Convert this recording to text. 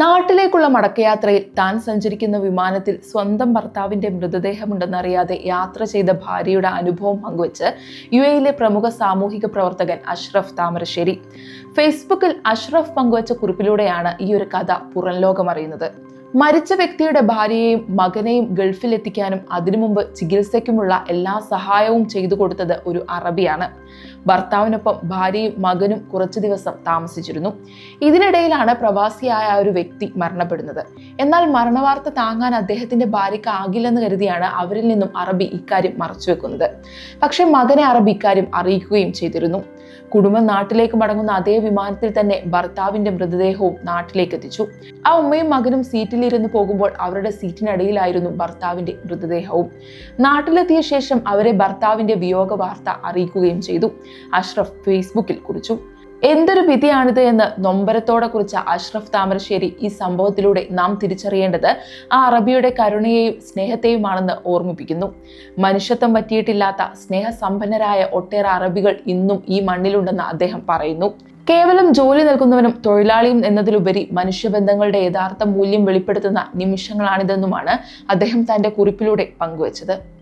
നാട്ടിലേക്കുള്ള മടക്കയാത്രയിൽ താൻ സഞ്ചരിക്കുന്ന വിമാനത്തിൽ സ്വന്തം ഭർത്താവിന്റെ മൃതദേഹമുണ്ടെന്നറിയാതെ യാത്ര ചെയ്ത ഭാര്യയുടെ അനുഭവം പങ്കുവച്ച് യു എയിലെ പ്രമുഖ സാമൂഹിക പ്രവർത്തകൻ അഷ്റഫ് താമരശ്ശേരി. ഫേസ്ബുക്കിൽ അഷ്റഫ് പങ്കുവച്ച കുറിപ്പിലൂടെയാണ് ഈ ഒരു കഥ പുറം ലോകമറിയുന്നത്. മരിച്ച വ്യക്തിയുടെ ഭാര്യയെയും മകനെയും ഗൾഫിലെത്തിക്കാനും അതിനു മുമ്പ് ചികിത്സയ്ക്കുമുള്ള എല്ലാ സഹായവും ചെയ്തു കൊടുത്തത് ഒരു അറബിയാണ്. ഭർത്താവിനൊപ്പം ഭാര്യയും മകനും കുറച്ചു ദിവസം താമസിച്ചിരുന്നു. ഇതിനിടയിലാണ് പ്രവാസിയായ ഒരു വ്യക്തി മരണപ്പെടുന്നത്. എന്നാൽ മരണവാർത്ത താങ്ങാൻ അദ്ദേഹത്തിന്റെ ഭാര്യയ്ക്ക് ആകില്ലെന്ന് കരുതിയാണ് അവരിൽ നിന്നും അറബി ഇക്കാര്യം മറച്ചുവെക്കുന്നത്. പക്ഷെ മകനെ അറബി ഇക്കാര്യം അറിയിക്കുകയും ചെയ്തിരുന്നു. കുടുംബം നാട്ടിലേക്ക് മടങ്ങുന്ന അതേ വിമാനത്തിൽ തന്നെ ഭർത്താവിന്റെ മൃതദേഹവും നാട്ടിലേക്ക് എത്തിച്ചു. ആ ഉമ്മയും മകനും സീറ്റിലിരുന്ന് പോകുമ്പോൾ അവരുടെ സീറ്റിനടിയിലായിരുന്നു ഭർത്താവിന്റെ മൃതദേഹവും. നാട്ടിലെത്തിയ ശേഷം അവരെ ഭർത്താവിന്റെ വിയോഗ വാർത്ത അറിയിക്കുകയും ചെയ്തു. അഷ്റഫ് ഫേസ്ബുക്കിൽ കുറിച്ചു. എന്തൊരു വിധിയാണിത് എന്ന് നൊമ്പരത്തോടെ കുറിച്ച അഷ്റഫ് താമരശ്ശേരി ഈ സംഭവത്തിലൂടെ നാം തിരിച്ചറിയേണ്ടത് ആ അറബിയുടെ കരുണയെയും സ്നേഹത്തെയുമാണെന്ന് ഓർമ്മിപ്പിക്കുന്നു. മനുഷ്യത്വം പറ്റിയിട്ടില്ലാത്ത സ്നേഹസമ്പന്നരായ ഒട്ടേറെ അറബികൾ ഇന്നും ഈ മണ്ണിലുണ്ടെന്ന് അദ്ദേഹം പറയുന്നു. കേവലം ജോലി നൽകുന്നവനും തൊഴിലാളിയും എന്നതിലുപരി മനുഷ്യബന്ധങ്ങളുടെ യഥാർത്ഥ മൂല്യം വെളിപ്പെടുത്തുന്ന നിമിഷങ്ങളാണിതെന്നുമാണ് അദ്ദേഹം തന്റെ കുറിപ്പിലൂടെ പങ്കുവച്ചത്.